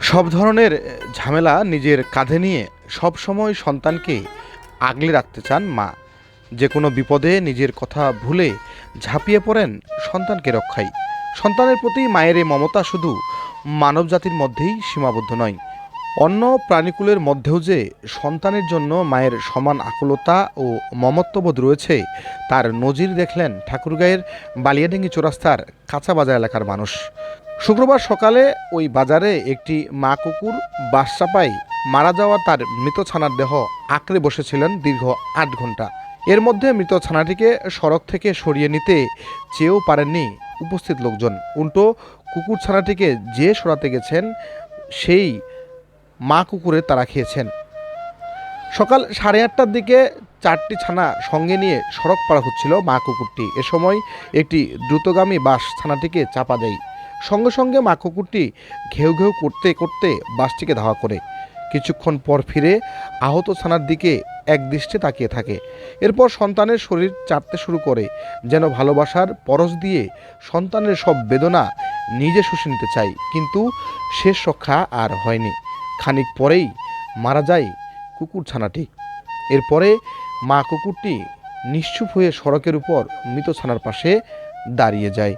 সব ধরনের ঝামেলা নিজের কাঁধে নিয়ে সব সময় সন্তানকে আগলে রাখতে চান মা। যে কোনো বিপদে নিজের কথা ভুলে ঝাঁপিয়ে পড়েন সন্তানকে রক্ষাই সন্তানের প্রতি মায়ের এই মমতা শুধু মানবজাতির মধ্যেই সীমাবদ্ধ নয়। অন্য প্রাণীকুলের মধ্যেও যে সন্তানের জন্য মায়ের সমান আকুলতা ও মমত্ববোধ রয়েছে, তার নজির দেখলেন ঠাকুরগাঁয়ের বালিয়াডেঙ্গি চৌরাস্তার কাঁচা বাজার এলাকার মানুষ। শুক্রবার সকালে ওই বাজারে একটি মা কুকুর বাস চাপায় মারা যাওয়া তার মৃত ছানার দেহ আঁকড়ে বসেছিলেন দীর্ঘ আট ঘণ্টা এর মধ্যে মৃত ছানাটিকে সড়ক থেকে সরিয়ে নিতে চেয়েও পারেননি উপস্থিত লোকজন। উল্টো কুকুর ছানাটিকে যে সরাতে গেছেন, সেই মা কুকুরে তারা খেয়েছেন। সকাল সাড়ে আটটার দিকে চারটি ছানা সঙ্গে নিয়ে সড়ক পার হচ্ছিল মা কুকুরটি। এ সময় একটি দ্রুতগামী বাস ছানাটিকে চাপা দেয়। সঙ্গে সঙ্গে মা কুকুরটি ঘেউ ঘেউ করতে করতে বাসটিকে ধাওয়া করে। কিছুক্ষণ পর ফিরে আহত ছানার দিকে একদৃষ্টে তাকিয়ে থাকে। এরপর সন্তানের শরীর চাটতে শুরু করে, যেন ভালোবাসার পরশ দিয়ে সন্তানের সব বেদনা নিজে শুষে নিতে চাই কিন্তু শেষ রক্ষা আর হয়নি। খানিক পরেই মারা যায় কুকুর ছানাটি। এরপরে মা কুকুরটি নিশ্চুপ হয়ে সড়কের উপর মৃত ছানার পাশে দাঁড়িয়ে যায়।